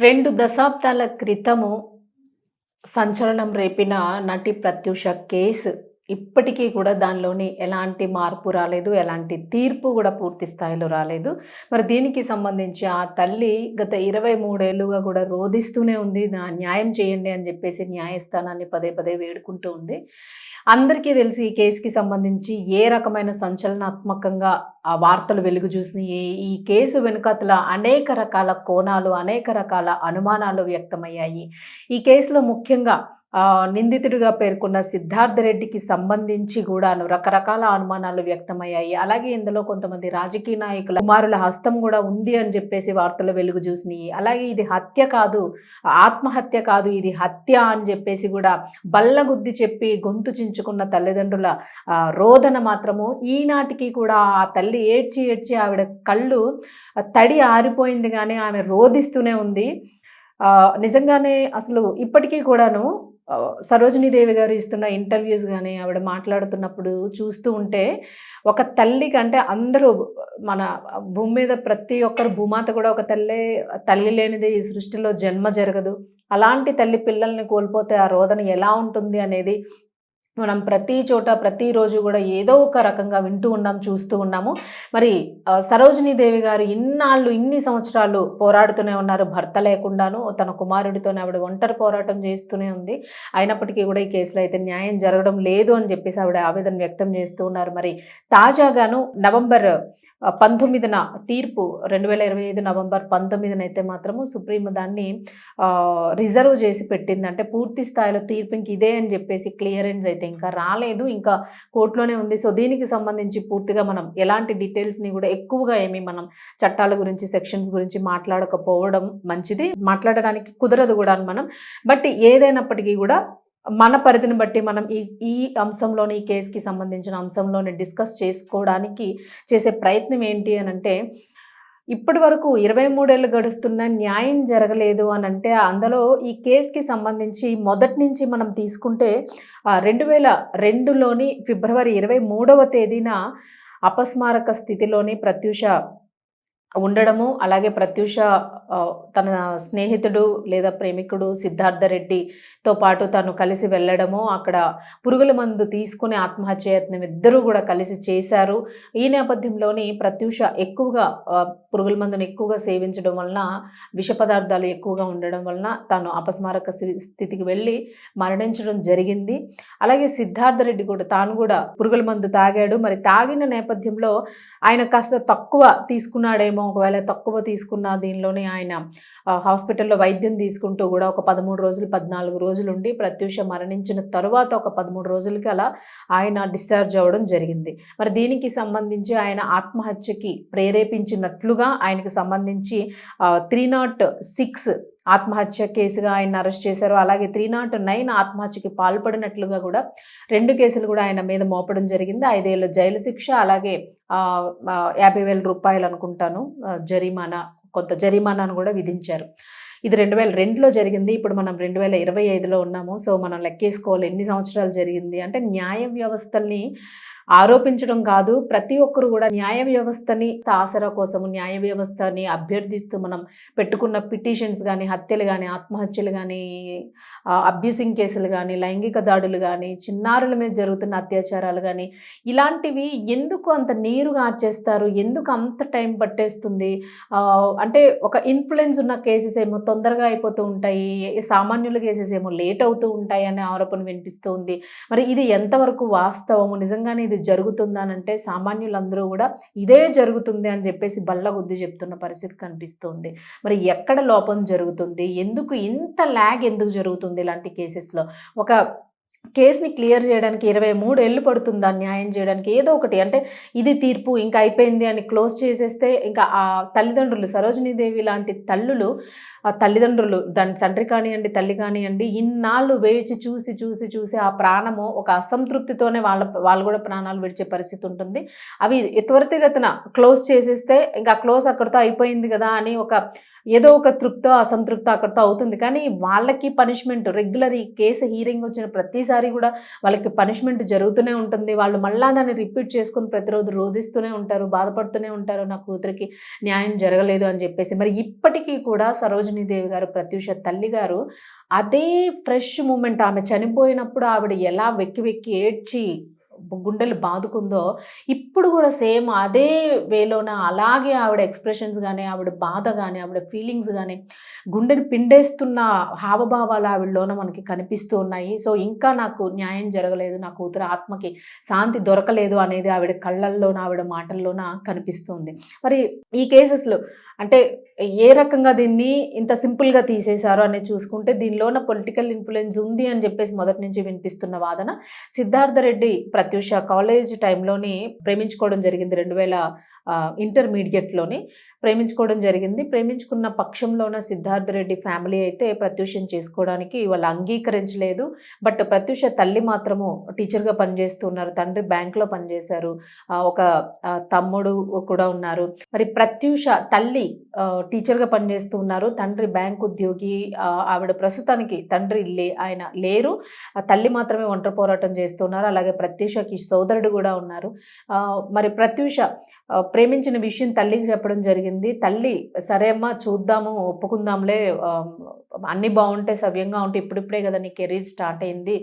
రెండు దశాబ్దాల క్రితము సంచలనం రేపిన నటి ప్రత్యూష కేసు ఇప్పటికీ కూడా దానిలోని ఎలాంటి మార్పు రాలేదు ఎలాంటి తీర్పు కూడా పూర్తి స్థాయిలో రాలేదు. మరి దీనికి సంబంధించి ఆ తల్లి గత ఇరవై మూడేళ్ళుగా కూడా రోధిస్తూనే ఉంది. నా న్యాయం చేయండి అని చెప్పేసి న్యాయస్థానాన్ని పదే పదే వేడుకుంటూ ఉంది. అందరికీ తెలిసి ఈ కేసుకి సంబంధించి ఏ రకమైన సంచలనాత్మకంగా ఆ వార్తలు వెలుగు చూసినాయి ఈ కేసు వెనుకతల అనేక రకాల కోణాలు అనేక రకాల అనుమానాలు వ్యక్తమయ్యాయి. ఈ కేసులో ముఖ్యంగా నిందితుడిగా పేర్కొన్న సిద్ధార్థ రెడ్డికి సంబంధించి కూడాను రకరకాల అనుమానాలు వ్యక్తమయ్యాయి. అలాగే ఇందులో కొంతమంది రాజకీయ నాయకుల కుమారుల హస్తం కూడా ఉంది అని చెప్పేసి వార్తలు వెలుగు చూసినాయి. అలాగే ఇది హత్య కాదు ఆత్మహత్య కాదు ఇది హత్య అని చెప్పేసి కూడా బల్లగుద్ది చెప్పి గొంతు చించుకున్న తల్లిదండ్రుల రోదన మాత్రము. ఈనాటికి కూడా ఆ తల్లి ఏడ్చి ఏడ్చి ఆవిడ కళ్ళు తడి ఆరిపోయింది కానీ ఆమె రోధిస్తూనే ఉంది. నిజంగానే అసలు ఇప్పటికీ కూడాను సరోజినీదేవి గారు ఇస్తున్న ఇంటర్వ్యూస్ కానీ ఆవిడ మాట్లాడుతున్నప్పుడు చూస్తూ ఉంటే ఒక తల్లి కంటే అందరూ మన భూమి మీద ప్రతి ఒక్కరు భూమాత కూడా ఒక తల్లే తల్లి లేనిది ఈ సృష్టిలో జన్మ జరగదు. అలాంటి తల్లి పిల్లల్ని కోల్పోతే ఆ రోదన ఎలా ఉంటుంది అనేది మనం ప్రతి చోట ప్రతిరోజు కూడా ఏదో ఒక రకంగా వింటూ ఉన్నాం చూస్తూ ఉన్నాము. మరి సరోజినీ దేవి గారు ఇన్నాళ్ళు ఇన్ని సంవత్సరాలు పోరాడుతూనే ఉన్నారు. భర్త లేకుండాను తన కుమారుడితోనే ఆవిడ ఒంటరి పోరాటం చేస్తూనే ఉంది. అయినప్పటికీ కూడా ఈ కేసులో అయితే న్యాయం జరగడం లేదు అని చెప్పేసి ఆవిడ ఆవేదన వ్యక్తం చేస్తూ ఉన్నారు. మరి తాజాగాను నవంబర్ పంతొమ్మిదిన తీర్పు రెండు వేల ఇరవై ఐదు నవంబర్ పంతొమ్మిదిన అయితే మాత్రము సుప్రీం దాన్ని రిజర్వ్ చేసి పెట్టింది. అంటే పూర్తి స్థాయిలో తీర్పు ఇంక ఇదే అని చెప్పేసి క్లియరెన్స్ అయితే ఇంకా రాలేదు ఇంకా కోర్టులోనే ఉంది. సో దీనికి సంబంధించి పూర్తిగా మనం ఎలాంటి డీటెయిల్స్ని కూడా ఎక్కువగా ఏమి మనం చట్టాల గురించి సెక్షన్స్ గురించి మాట్లాడకపోవడం మంచిది. మాట్లాడడానికి కుదరదు కూడా అని మనం. బట్ ఏదైనప్పటికీ కూడా మన పరిధిని బట్టి మనం ఈ ఈ అంశంలోని ఈ కేసుకి సంబంధించిన అంశంలోని డిస్కస్ చేసుకోవడానికి చేసే ప్రయత్నం ఏంటి అని అంటే ఇప్పటి వరకు ఇరవై మూడేళ్ళు గడుస్తున్న న్యాయం జరగలేదు అని అంటే అందులో ఈ కేసుకి సంబంధించి మొదటి నుంచి మనం తీసుకుంటే రెండు వేల రెండులోని ఫిబ్రవరి ఇరవై మూడవ తేదీన అపస్మారక స్థితిలోని ప్రత్యూష ఉండడము అలాగే ప్రత్యూష తన స్నేహితుడు లేదా ప్రేమికుడు సిద్ధార్థ రెడ్డితో పాటు తను కలిసి వెళ్ళడము అక్కడ పురుగుల మందు తీసుకుని ఆత్మహత్యయత్నం ఇద్దరూ కూడా కలిసి చేశారు. ఈ నేపథ్యంలోని ప్రత్యూష ఎక్కువగా పురుగుల మందును ఎక్కువగా సేవించడం వలన విష పదార్థాలు ఎక్కువగా ఉండడం వలన తాను అపస్మారక స్థి- స్థితికి వెళ్ళి మరణించడం జరిగింది. అలాగే సిద్ధార్థ రెడ్డి కూడా తాను కూడా పురుగుల మందు తాగాడు. మరి తాగిన నేపథ్యంలో ఆయన కాస్త తక్కువ తీసుకున్నాడేమో ఒకవేళ తక్కువ తీసుకున్న దీనిలోనే ఆయన ఆయన హాస్పిటల్లో వైద్యం తీసుకుంటూ కూడా ఒక పదమూడు రోజులు పద్నాలుగు రోజులు ఉండి ప్రత్యూష మరణించిన తరువాత ఒక పదమూడు రోజులకి అలా ఆయన డిశ్చార్జ్ అవ్వడం జరిగింది. మరి దీనికి సంబంధించి ఆయన ఆత్మహత్యకి ప్రేరేపించినట్లుగా ఆయనకి సంబంధించి త్రీ నాట్ సిక్స్ ఆత్మహత్య కేసుగా ఆయన అరెస్ట్ చేశారు. అలాగే త్రీ నాట్ నైన్ ఆత్మహత్యకి పాల్పడినట్లుగా కూడా రెండు కేసులు కూడా ఆయన మీద మోపడం జరిగింది. ఐదేళ్ళ జైలు శిక్ష అలాగే యాభై వేల రూపాయలు అనుకుంటాను జరిమానా కొంత జరిమానాను కూడా విధించారు. ఇది రెండు వేల రెండులో జరిగింది. ఇప్పుడు మనం రెండు వేల ఇరవై ఐదులో ఉన్నాము. సో మనం లెక్కేసుకోవాలి. ఎన్ని సంవత్సరాలు జరిగింది? అంటే న్యాయ వ్యవస్థల్ని ఆరోపించడం కాదు. ప్రతి ఒక్కరు కూడా న్యాయ వ్యవస్థని ఆసరా కోసము న్యాయ వ్యవస్థని అభ్యర్థిస్తూ మనం పెట్టుకున్న పిటిషన్స్ కానీ హత్యలు కానీ ఆత్మహత్యలు కానీ అబ్యూసింగ్ కేసులు కానీ లైంగిక దాడులు కానీ చిన్నారుల మీద జరుగుతున్న అత్యాచారాలు కానీ ఇలాంటివి ఎందుకు అంత నీరు గార్చేస్తారు? ఎందుకు అంత టైం పట్టేస్తుంది? అంటే ఒక ఇన్ఫ్లుయెన్స్ ఉన్న కేసెస్ ఏమో తొందరగా అయిపోతూ ఉంటాయి. సామాన్యుల కేసెస్ ఏమో లేట్ అవుతూ ఉంటాయి అనే ఆరోపణ వినిపిస్తూ ఉంది. మరి ఇది ఎంతవరకు వాస్తవము? నిజంగానే ఇది జరుగుతుందా సామాన్యులందరూ కూడా ఇదే జరుగుతుంది అని చెప్పేసి బల్లగుద్ది చెప్తున్న పరిస్థితి కనిపిస్తుంది. మరి ఎక్కడ లోపం జరుగుతుంది? ఎందుకు ఇంత ల్యాగ్ ఎందుకు జరుగుతుంది ఇలాంటి కేసెస్లో ఒక కేసుని క్లియర్ చేయడానికి ఇరవై మూడు ఏళ్ళు దాన్ని న్యాయం చేయడానికి. ఏదో ఒకటి అంటే ఇది తీర్పు ఇంకా అయిపోయింది అని క్లోజ్ చేసేస్తే ఇంకా ఆ తల్లిదండ్రులు సరోజినీదేవి లాంటి తల్లులు ఆ తల్లిదండ్రులు దాని తండ్రి కానివ్వండి తల్లి కానివ్వండి ఇన్నాళ్ళు వేచి చూసి చూసి చూసి ఆ ప్రాణము ఒక అసంతృప్తితోనే వాళ్ళ వాళ్ళు కూడా ప్రాణాలు విడిచే పరిస్థితి ఉంటుంది. అవి త్వరితగతిన క్లోజ్ చేసేస్తే ఇంకా క్లోజ్ అక్కడితో అయిపోయింది కదా అని ఒక ఏదో ఒక తృప్తో అసంతృప్తో అక్కడితో అవుతుంది. కానీ వాళ్ళకి పనిష్మెంట్ రెగ్యులర్ ఈ కేసు హీరింగ్ వచ్చిన ప్రతిసారి ప్రతిసారి కూడా వాళ్ళకి పనిష్మెంట్ జరుగుతూనే ఉంటుంది. వాళ్ళు మళ్ళా దాన్ని రిపీట్ చేసుకుని ప్రతిరోజు రోధిస్తూనే ఉంటారు బాధపడుతూనే ఉంటారు. నా కూతురికి న్యాయం జరగలేదు అని చెప్పేసి. మరి ఇప్పటికీ కూడా సరోజినీదేవి గారు ప్రత్యూష తల్లి గారు అదే ఫ్రెష్ మూమెంట్ ఆమె చనిపోయినప్పుడు ఆవిడ ఎలా వెక్కి వెక్కి ఏడ్చి గుండెలు బాదుకుందో ఇప్పుడు కూడా సేమ్ అదే వేలోన అలాగే ఆవిడ ఎక్స్ప్రెషన్స్ కానీ ఆవిడ బాధ కానీ ఆవిడ ఫీలింగ్స్ కానీ గుండెని పిండేస్తున్న హావభావాలు ఆవిడలోన మనకి కనిపిస్తూ ఉన్నాయి. సో ఇంకా నాకు న్యాయం జరగలేదు నా కూతురు ఆత్మకి శాంతి దొరకలేదు అనేది ఆవిడ కళ్ళల్లోన ఆవిడ మాటల్లోన కనిపిస్తుంది. మరి ఈ కేసెస్లో అంటే ఏ రకంగా దీన్ని ఇంత సింపుల్గా తీసేశారో అనేది చూసుకుంటే దీనిలోన పొలిటికల్ ఇన్ఫ్లుయెన్స్ ఉంది అని చెప్పేసి మొదటి నుంచి వినిపిస్తున్న వాదన. సిద్ధార్థ రెడ్డి ప్రత్యూష కాలేజ్ టైంలోని ప్రేమించుకోవడం జరిగింది రెండు వేల ఇంటర్మీడియట్లోని ప్రేమించుకోవడం జరిగింది. ప్రేమించుకున్న పక్షంలోన సిద్ధార్థ రెడ్డి ఫ్యామిలీ అయితే ప్రత్యూషం చేసుకోవడానికి వాళ్ళు అంగీకరించలేదు. బట్ ప్రత్యూష తల్లి మాత్రము టీచర్గా పనిచేస్తున్నారు. తండ్రి బ్యాంక్లో పనిచేశారు. ఒక తమ్ముడు కూడా ఉన్నారు. మరి ప్రత్యూష తల్లి టీచర్గా పనిచేస్తూ ఉన్నారు తండ్రి బ్యాంక్ ఉద్యోగి ఆవిడ ప్రస్తుతానికి తండ్రి లే ఆయన లేరు. ఆ తల్లి మాత్రమే ఒంటరి పోరాటం చేస్తున్నారు. అలాగే ప్రత్యూషకి సోదరుడు కూడా ఉన్నారు. మరి ప్రత్యూష ప్రేమించిన విషయం తల్లికి చెప్పడం జరిగింది. తల్లి సరే అమ్మా చూద్దాము ఒప్పుకుందాంలే అన్నీ బాగుంటే సవ్యంగా ఉంటే ఇప్పుడిప్పుడే కదా నీ కెరీర్ స్టార్ట్ అయింది.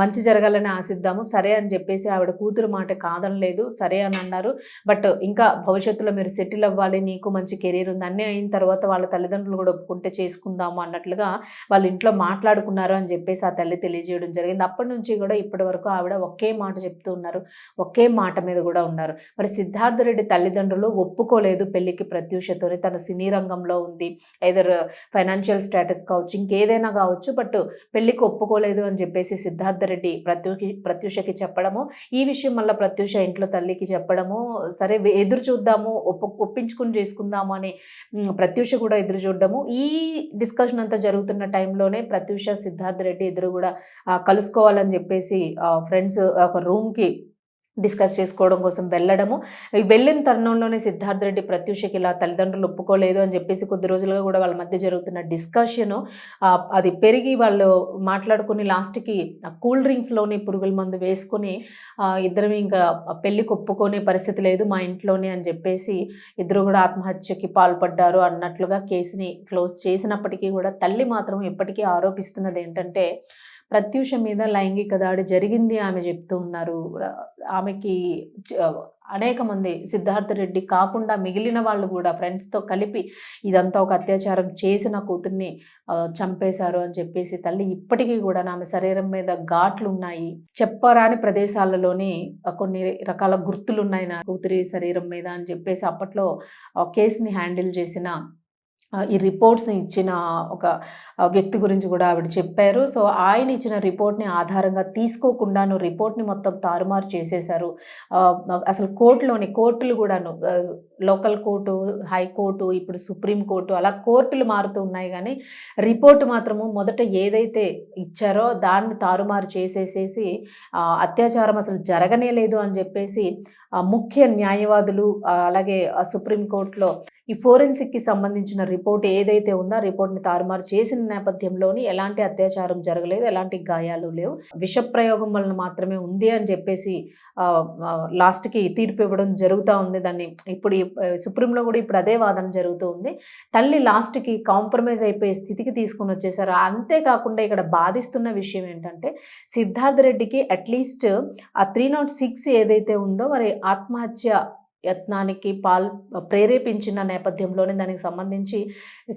మంచి జరగాలని ఆశిద్దాము. సరే అని చెప్పేసి ఆవిడ కూతురు మాట కాదనలేదు సరే అని అన్నారు. బట్ ఇంకా భవిష్యత్తులో మీరు సెటిల్ అవ్వాలి. నీకు మంచి కెరీర్ ఉంది. అన్నీ అయిన తర్వాత వాళ్ళ తల్లిదండ్రులు కూడా ఒప్పుకుంటే చేసుకుందాము అన్నట్లుగా వాళ్ళ ఇంట్లో మాట్లాడుకున్నారు అని చెప్పేసి ఆ తల్లి తెలియజేయడం జరిగింది. అప్పటి నుంచి కూడా ఇప్పటి వరకు ఆవిడ ఒకే మాట చెప్తూ ఉన్నారు. ఒకే మాట మీద కూడా ఉన్నారు. మరి సిద్ధార్థ రెడ్డి తల్లిదండ్రులు ఒప్పుకోలేదు పెళ్ళికి ప్రత్యూషతోని. తను సినీ రంగంలో ఉంది. ఏదర్ ఫైనాన్షియల్ స్టేటస్ కావచ్చు ఇంకేదైనా కావచ్చు బట్ పెళ్ళికి ఒప్పుకోలేదు అని చెప్పేసి సిద్ధార్థ రెడ్డి ప్రత్యూకి ప్రత్యూషకి చెప్పడము ఈ విషయం మళ్ళీ ప్రత్యూష ఇంట్లో తల్లికి చెప్పడము సరే ఎదురు చూద్దాము ఒప్పు ఒప్పించుకుని చేసుకుందాము అని ప్రత్యూష కూడా ఎదురు చూడడము. ఈ డిస్కషన్ అంతా జరుగుతున్న టైంలోనే ప్రత్యూష సిద్ధార్థ రెడ్డి ఇద్దరు కూడా కలుసుకోవాలని చెప్పేసి ఫ్రెండ్స్ ఒక రూమ్కి డిస్కస్ చేసుకోవడం కోసం వెళ్ళడము. వెళ్ళిన తరుణంలోనే సిద్ధార్థ రెడ్డి ప్రత్యూషకి ఇలా తల్లిదండ్రులు ఒప్పుకోలేదు అని చెప్పేసి కొద్ది రోజులుగా కూడా వాళ్ళ మధ్య జరుగుతున్న డిస్కషను అది పెరిగి వాళ్ళు మాట్లాడుకుని లాస్ట్కి కూల్ డ్రింక్స్లోనే పురుగుల మందు వేసుకొని ఇద్దరం ఇంకా పెళ్ళికి ఒప్పుకునే పరిస్థితి లేదు మా ఇంట్లోనే అని చెప్పేసి ఇద్దరు కూడా ఆత్మహత్యకి పాల్పడ్డారు అన్నట్లుగా కేసుని క్లోజ్ చేసినప్పటికీ కూడా తల్లి మాత్రం ఇప్పటికీ ఆరోపిస్తున్నది ఏంటంటే ప్రత్యూష మీద లైంగిక దాడి జరిగింది ఆమె చెప్తూ ఉన్నారు. ఆమెకి అనేక మంది సిద్ధార్థ రెడ్డి కాకుండా మిగిలిన వాళ్ళు కూడా ఫ్రెండ్స్తో కలిపి ఇదంతా ఒక అత్యాచారం చేసిన కూతుర్ని చంపేశారు అని చెప్పేసి తల్లి ఇప్పటికీ కూడా ఆమె శరీరం మీద ఘాట్లు ఉన్నాయి చెప్పరాని ప్రదేశాలలోని కొన్ని రకాల గుర్తులు ఉన్నాయి నా కూతురి శరీరం మీద అని చెప్పేసి అప్పట్లో ఆ కేసుని హ్యాండిల్ చేసిన ఈ రిపోర్ట్స్ని ఇచ్చిన ఒక వ్యక్తి గురించి కూడా ఆవిడ చెప్పారు. సో ఆయన ఇచ్చిన రిపోర్ట్ని ఆధారంగా తీసుకోకుండాను రిపోర్ట్ని మొత్తం తారుమారు చేసేశారు. అసలు కోర్టులోని కోర్టులు కూడాను లోకల్ కోర్టు హైకోర్టు ఇప్పుడు సుప్రీం కోర్టు అలా కోర్టులు మారుతూ ఉన్నాయి కానీ రిపోర్ట్ మాత్రము మొదట ఏదైతే ఇచ్చారో దాన్ని తారుమారు చేసేసేసి అత్యాచారం అసలు జరగనే లేదు అని చెప్పేసి ముఖ్య న్యాయవాదులు అలాగే సుప్రీం కోర్టులో ఈ ఫోరెన్సిక్కి సంబంధించిన రిపోర్ట్ ఏదైతే ఉందో ఆ రిపోర్ట్ని తారుమారు చేసిన నేపథ్యంలోని ఎలాంటి అత్యాచారం జరగలేదు ఎలాంటి గాయాలు లేవు. విషప్రయోగం వలన మాత్రమే ఉంది అని చెప్పేసి లాస్ట్కి తీర్పు ఇవ్వడం జరుగుతూ ఉంది. దాన్ని ఇప్పుడు ఈ, సుప్రీంలో కూడా ఇప్పుడు అదే వాదన జరుగుతూ ఉంది. తల్లి లాస్ట్కి కాంప్రమైజ్ అయిపోయే స్థితికి తీసుకొని వచ్చేసారు. అంతేకాకుండా ఇక్కడ బాధిస్తున్న విషయం ఏంటంటే సిద్ధార్థ రెడ్డికి అట్లీస్ట్ ఆ త్రీ నాట్ సిక్స్ ఏదైతే ఉందో మరి ఆత్మహత్య యత్నానికి పాల్ ప్రేరేపించిన నేపథ్యంలోనే దానికి సంబంధించి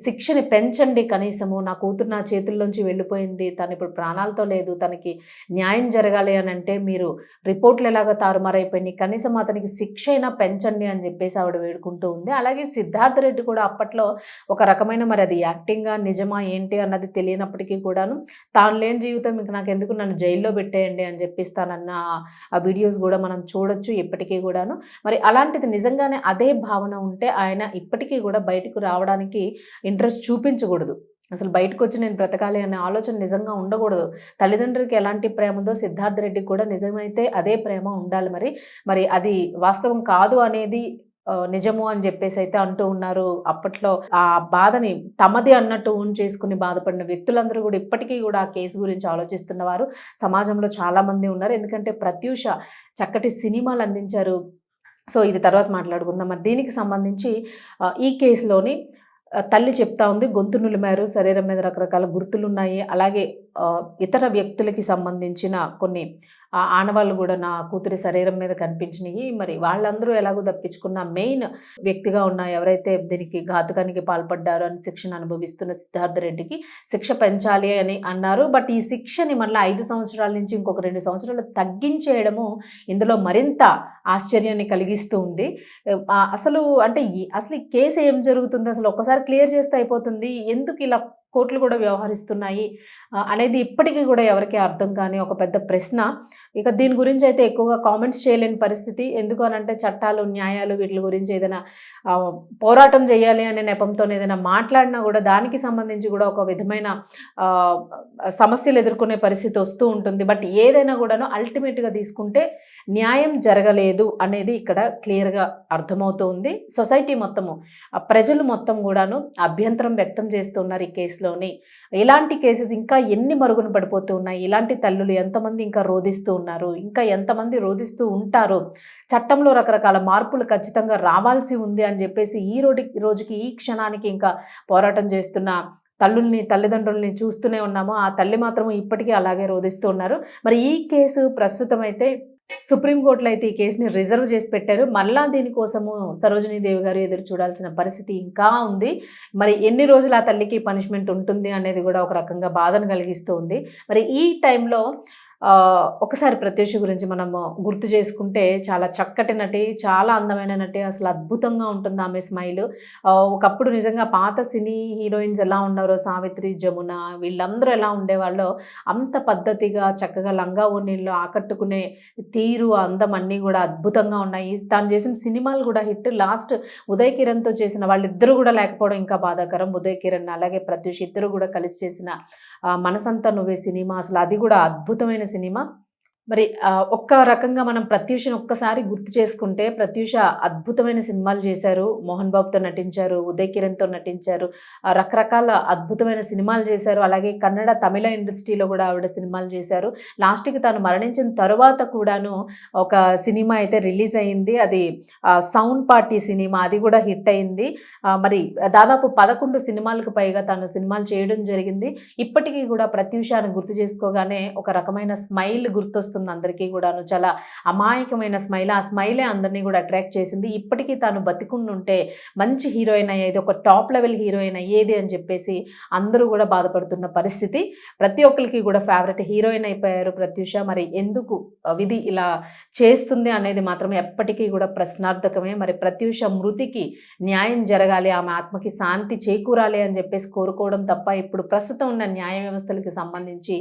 శిక్షని పెంచండి కనీసము. నా కూతురు నా చేతుల్లోంచి వెళ్ళిపోయింది. తను ఇప్పుడు ప్రాణాలతో లేదు. తనకి న్యాయం జరగాలి అని అంటే మీరు రిపోర్ట్లు ఎలాగ తారుమారైపోయినాయి. కనీసం అతనికి శిక్ష అయినా పెంచండి అని చెప్పేసి ఆవిడ వేడుకుంటూ ఉంది. అలాగే సిద్ధార్థ రెడ్డి కూడా అప్పట్లో ఒక రకమైన మరి అది యాక్టింగా నిజమా ఏంటి అన్నది తెలియనప్పటికీ కూడాను తాను లేని జీవితం ఇంక నాకు ఎందుకు నన్ను జైల్లో పెట్టేయండి అని చెప్పిస్తానన్న ఆ వీడియోస్ కూడా మనం చూడొచ్చు ఇప్పటికీ కూడాను. మరి అలాంటి అలాంటిది నిజంగానే అదే భావన ఉంటే ఆయన ఇప్పటికీ కూడా బయటకు రావడానికి ఇంట్రెస్ట్ చూపించకూడదు అసలు బయటకు వచ్చి నేను బ్రతకాలి అనే ఆలోచన నిజంగా ఉండకూడదు తల్లిదండ్రులకి ఎలాంటి ప్రేమ ఉందో సిద్ధార్థ రెడ్డికి కూడా నిజమైతే అదే ప్రేమ ఉండాలి మరి మరి అది వాస్తవం కాదు అనేది నిజము అని చెప్పేసి అయితే అంటూ ఉన్నారు. అప్పట్లో ఆ బాధని తమది అన్నట్టు ఊన్ చేసుకుని బాధపడిన వ్యక్తులందరూ కూడా ఇప్పటికీ కూడా ఆ కేసు గురించి ఆలోచిస్తున్నవారు సమాజంలో చాలామంది ఉన్నారు. ఎందుకంటే 'ప్రత్యూష' చక్కటి సినిమాలు అందించారు. సో, ఇది తర్వాత మాట్లాడుకుందాం. మరి దీనికి సంబంధించి ఈ కేసులోని తల్లి చెప్తా ఉంది. గొంతు నులిమారు. శరీరం మీద రకరకాల గుర్తులున్నాయి. అలాగే ఇతర వ్యక్తులకి సంబంధించిన కొన్ని ఆనవాళ్ళు కూడా నా కూతురి శరీరం మీద కనిపించినాయి మరి వాళ్ళందరూ ఎలాగో తప్పించుకున్న మెయిన్ వ్యక్తిగా ఉన్న ఎవరైతే దీనికి ఘాతుకానికి పాల్పడ్డారో అని శిక్షను అనుభవిస్తున్న సిద్ధార్థ రెడ్డికి శిక్ష పెంచాలి అని అన్నారు. బట్ ఈ శిక్షని మళ్ళీ ఐదు సంవత్సరాల నుంచి ఇంకొక రెండు సంవత్సరాలు తగ్గించేయడము ఇందులో మరింత ఆశ్చర్యాన్ని కలిగిస్తూ ఉంది. అసలు అంటే అసలు ఈ కేసు ఏం జరుగుతుంది? అసలు ఒక్కసారి క్లియర్ చేస్తే అయిపోతుంది. ఎందుకు ఇలా కోర్టులు కూడా వ్యవహరిస్తున్నాయి అనేది ఇప్పటికీ కూడా ఎవరికి అర్థం కాని ఒక పెద్ద ప్రశ్న. ఇక దీని గురించి అయితే ఎక్కువగా కామెంట్స్ చేయలేని పరిస్థితి. ఎందుకు అనంటే చట్టాలు, న్యాయాలు వీటి గురించి ఏదైనా పోరాటం చేయాలి అనే నెపంతో ఏదైనా మాట్లాడినా కూడా దానికి సంబంధించి కూడా ఒక విధమైన సమస్యలు ఎదుర్కొనే పరిస్థితి వస్తూ ఉంటుంది. బట్ ఏదైనా కూడాను అల్టిమేట్‌గా తీసుకుంటే న్యాయం జరగలేదు అనేది ఇక్కడ క్లియర్‌గా అర్థమవుతూ ఉంది. సొసైటీ మొత్తము ప్రజలు మొత్తం కూడాను అభ్యంతరం వ్యక్తం చేస్తున్నారు ఈ కేసు కేసులోనే ఇలాంటి కేసెస్ ఇంకా ఎన్ని మరుగున పడిపోతూ ఉన్నాయి. ఇలాంటి తల్లులు ఎంతమంది ఇంకా రోదిస్తూ ఉన్నారు. ఇంకా ఎంతమంది రోదిస్తూ ఉంటారు. చట్టంలో రకరకాల మార్పులు ఖచ్చితంగా రావాల్సి ఉంది అని చెప్పేసి ఈ రోజు రోజుకి ఈ క్షణానికి ఇంకా పోరాటం చేస్తున్న తల్లుల్ని, తల్లిదండ్రుల్ని చూస్తూనే ఉన్నాము. ఆ తల్లి మాత్రం ఇప్పటికీ అలాగే రోదిస్తూ ఉన్నారు. మరి ఈ కేసు ప్రస్తుతం అయితే సుప్రీం కోర్టులో అయితే ఈ కేసుని రిజర్వ్ చేసి పెట్టారు. మళ్ళా దీనికోసము సరోజినీదేవి గారు ఎదురు చూడాల్సిన పరిస్థితి ఇంకా ఉంది. మరి ఎన్ని రోజులు ఆ తల్లికి పనిష్మెంట్ ఉంటుంది అనేది కూడా ఒక రకంగా బాధను కలిగిస్తూ ఉంది. మరి ఈ టైంలో ఒకసారి 'ప్రత్యూష' గురించి మనము గుర్తు చేసుకుంటే చాలా చక్కటి నటి, చాలా అందమైన నటి. అసలు అద్భుతంగా ఉంటుంది ఆమె స్మైల్ ఒకప్పుడు నిజంగా పాత సినీ హీరోయిన్స్ ఎలా ఉన్నారో 'సావిత్రి', 'జమున' వీళ్ళందరూ ఎలా ఉండేవాళ్ళో అంత పద్ధతిగా చక్కగా లంగా ఓనీళ్ళు ఆకట్టుకునే తీరు, అందం అన్నీ కూడా అద్భుతంగా ఉన్నాయి. తను చేసిన సినిమాలు కూడా హిట్. లాస్ట్ 'ఉదయ్ కిరణ్‌తో' చేసిన వాళ్ళిద్దరూ కూడా లేకపోవడం ఇంకా బాధాకరం. 'ఉదయ్ కిరణ్' అలాగే 'ప్రత్యూష' ఇద్దరు కూడా కలిసి చేసిన 'మనసంతా నువ్వే' సినిమా అసలు అది కూడా అద్భుతమైన సినిమా. మరి ఒక్క రకంగా మనం ప్రత్యూషను ఒక్కసారి గుర్తు చేసుకుంటే 'ప్రత్యూష' అద్భుతమైన సినిమాలు చేశారు. 'మోహన్ బాబుతో' నటించారు. 'ఉదయ్ కిరణ్‌తో' నటించారు. రకరకాల అద్భుతమైన సినిమాలు చేశారు. అలాగే కన్నడ, తమిళ ఇండస్ట్రీలో కూడా ఆవిడ సినిమాలు చేశారు. లాస్ట్‌కి తను మరణించిన తరువాత కూడాను ఒక సినిమా అయితే రిలీజ్ అయింది. అది 'సౌండ్ పార్టీ' సినిమా అది కూడా హిట్ అయింది. మరి దాదాపు 11 సినిమాలకు పైగా తను సినిమాలు చేయడం జరిగింది. ఇప్పటికీ కూడా 'ప్రత్యూష' అని గుర్తు చేసుకోగానే ఒక రకమైన స్మైల్ గుర్తొస్తుంది అందరికీ కూడాను చాలా అమాయకమైన స్మైల్. ఆ స్మైలే అందరినీ కూడా అట్రాక్ట్ చేసింది. ఇప్పటికీ తాను బతికుండుంటే మంచి హీరోయిన్ అయ్యేది. ఒక టాప్ లెవెల్ హీరోయిన్ అయ్యేది అని చెప్పేసి అందరూ కూడా బాధపడుతున్న పరిస్థితి. ప్రతి ఒక్కరికి కూడా ఫేవరెట్ హీరోయిన్ అయిపోయారు 'ప్రత్యూష'. మరి ఎందుకు విధి ఇలా చేస్తుంది అనేది మాత్రం ఎప్పటికీ కూడా ప్రశ్నార్థకమే. మరి 'ప్రత్యూష' మృతికి న్యాయం జరగాలి. ఆమె ఆత్మకి శాంతి చేకూరాలి అని చెప్పేసి కోరుకోవడం తప్ప ఇప్పుడు ప్రస్తుతం ఉన్న న్యాయ వ్యవస్థలకి సంబంధించి